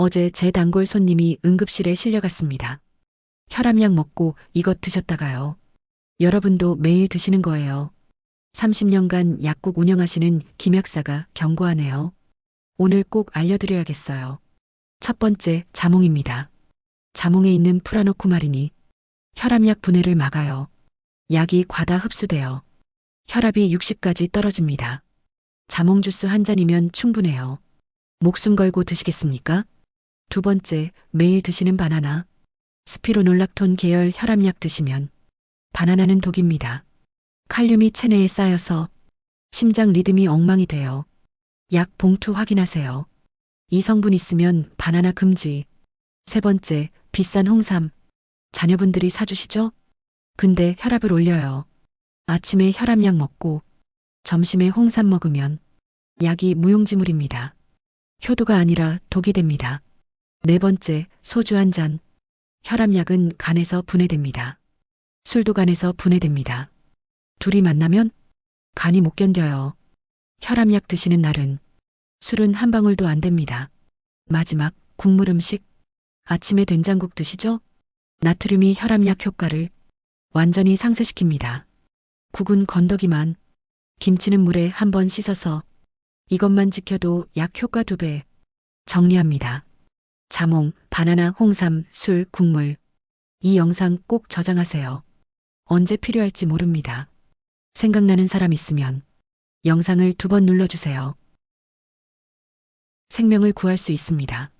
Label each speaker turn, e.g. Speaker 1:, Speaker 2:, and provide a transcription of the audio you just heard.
Speaker 1: 어제 제 단골 손님이 응급실에 실려갔습니다. 혈압약 먹고 이것 드셨다가요. 여러분도 매일 드시는 거예요. 30년간 약국 운영하시는 김 약사가 경고하네요. 오늘 꼭 알려드려야겠어요. 첫 번째, 자몽입니다. 자몽에 있는 프라노쿠마린이 혈압약 분해를 막아요. 약이 과다 흡수되어 혈압이 60까지 떨어집니다. 자몽 주스 한 잔이면 충분해요. 목숨 걸고 드시겠습니까? 두 번째, 매일 드시는 바나나. 스피로놀락톤 계열 혈압약 드시면 바나나는 독입니다. 칼륨이 체내에 쌓여서 심장 리듬이 엉망이 돼요. 약 봉투 확인하세요. 이 성분 있으면 바나나 금지. 세 번째, 비싼 홍삼. 자녀분들이 사주시죠? 근데 혈압을 올려요. 아침에 혈압약 먹고 점심에 홍삼 먹으면 약이 무용지물입니다. 효도가 아니라 독이 됩니다. 네 번째, 소주 한 잔. 혈압약은 간에서 분해됩니다. 술도 간에서 분해됩니다. 둘이 만나면 간이 못 견뎌요. 혈압약 드시는 날은 술은 한 방울도 안 됩니다. 마지막 국물 음식. 아침에 된장국 드시죠? 나트륨이 혈압약 효과를 완전히 상쇄시킵니다. 국은 건더기만, 김치는 물에 한 번 씻어서 이것만 지켜도 약 효과 두 배 정리합니다. 자몽, 바나나, 홍삼, 술, 국물. 이 영상 꼭 저장하세요. 언제 필요할지 모릅니다. 생각나는 사람 있으면 영상을 두 번 눌러주세요. 생명을 구할 수 있습니다.